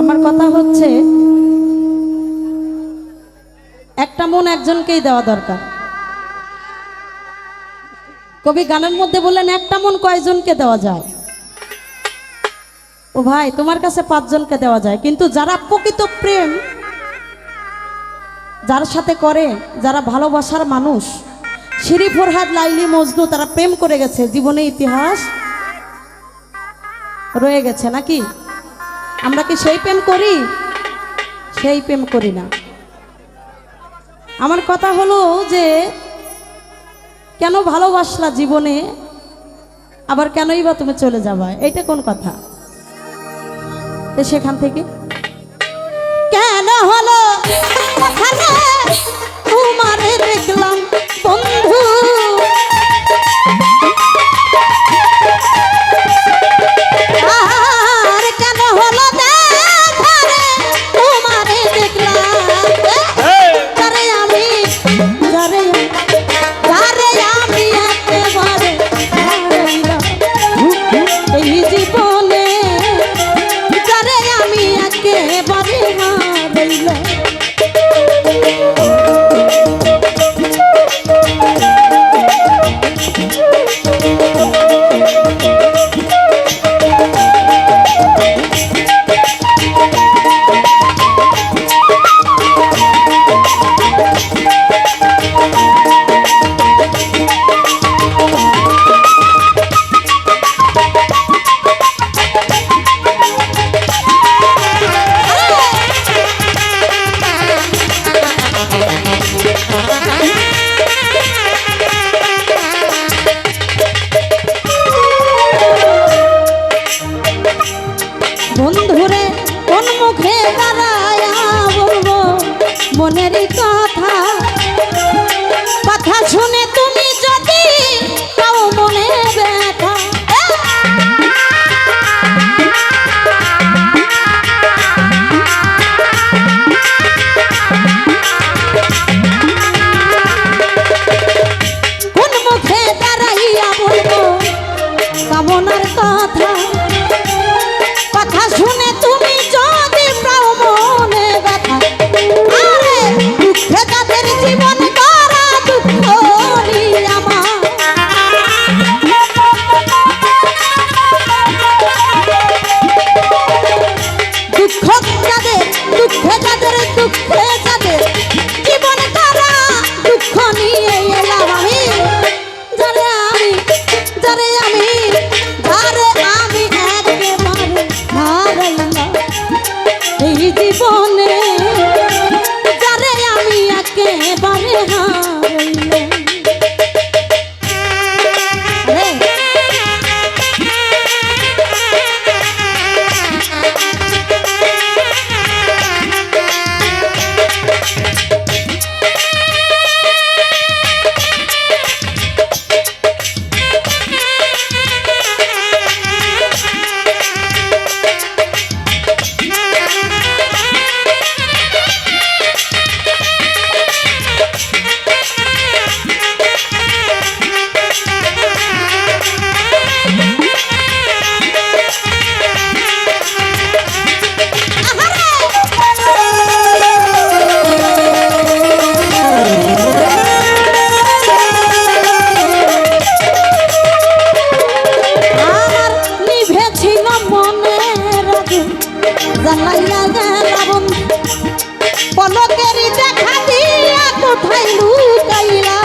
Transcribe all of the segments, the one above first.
আমার কথা হচ্ছে, একটা মন একজনকেই দেওয়া দরকার। কবি গানের মধ্যে বললেন, একটা মন কয়জনকে দেওয়া যায়? ও ভাই, তোমার কাছে পাঁচজনকে দেওয়া যায়, কিন্তু যারা প্রকৃত প্রেম, যার সাথে করে, যারা ভালোবাসার মানুষ শিরি ফরহাদ লাইলি মজনু, তারা প্রেম করে গেছে, জীবনে ইতিহাস রয়ে গেছে নাকি? আমরা কি সেই প্রেম করি? সেই প্রেম করি না। আমার কথা হলো যে, কেন ভালোবাসলা জীবনে, আবার কেনই বা তুমি চলে যাবা? এটা কোন কথা? সেখান থেকে। কেন হলো? দেখলাম রাজা রাবণ পলকের দেখা দিয়া কোথায় লুকাইলা?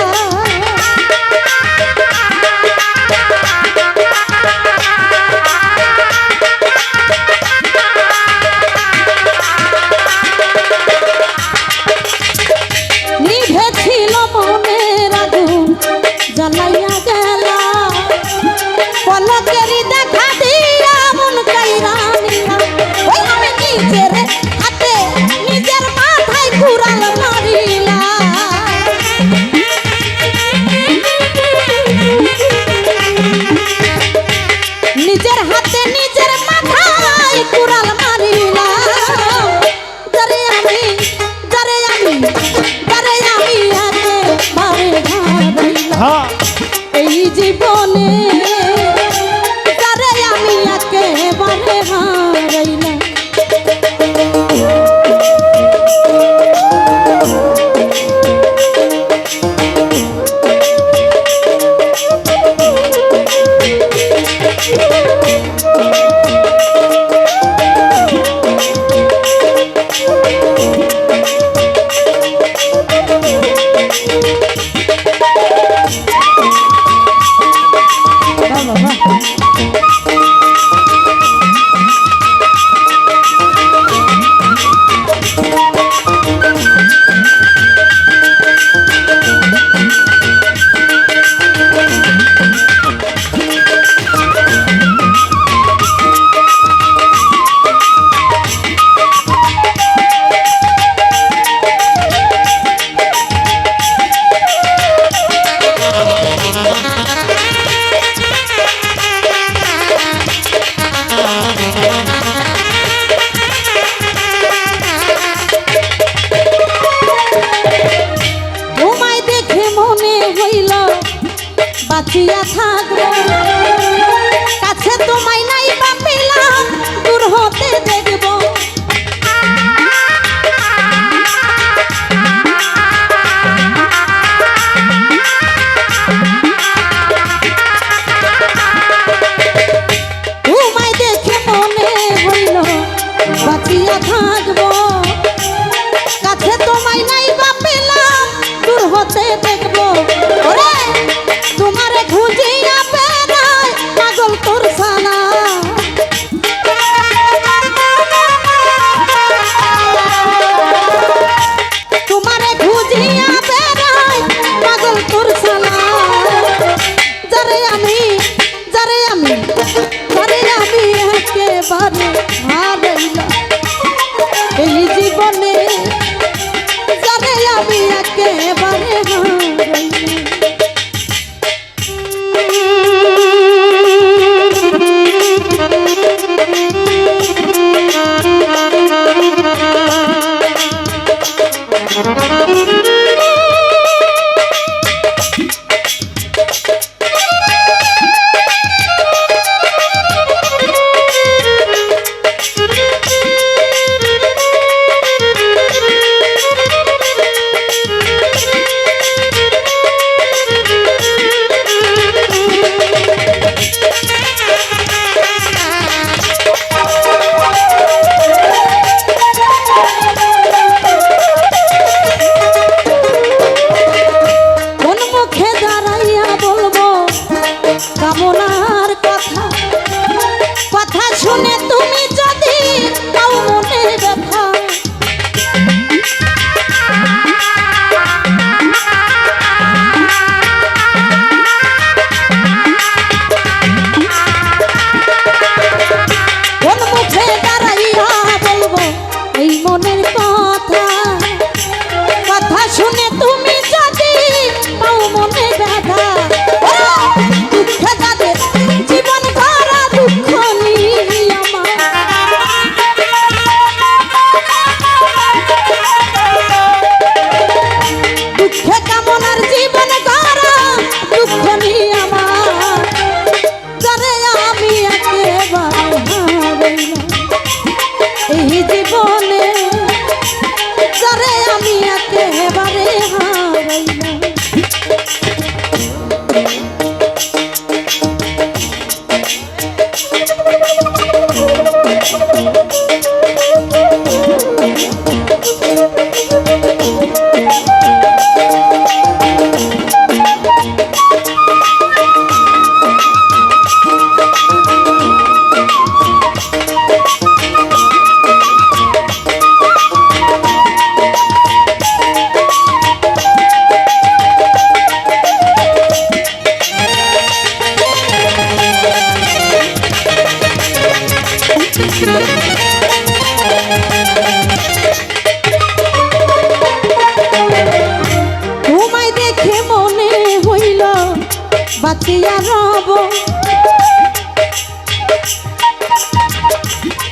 বাঁচিয়া রব।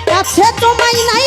কাছে তোমায় নাই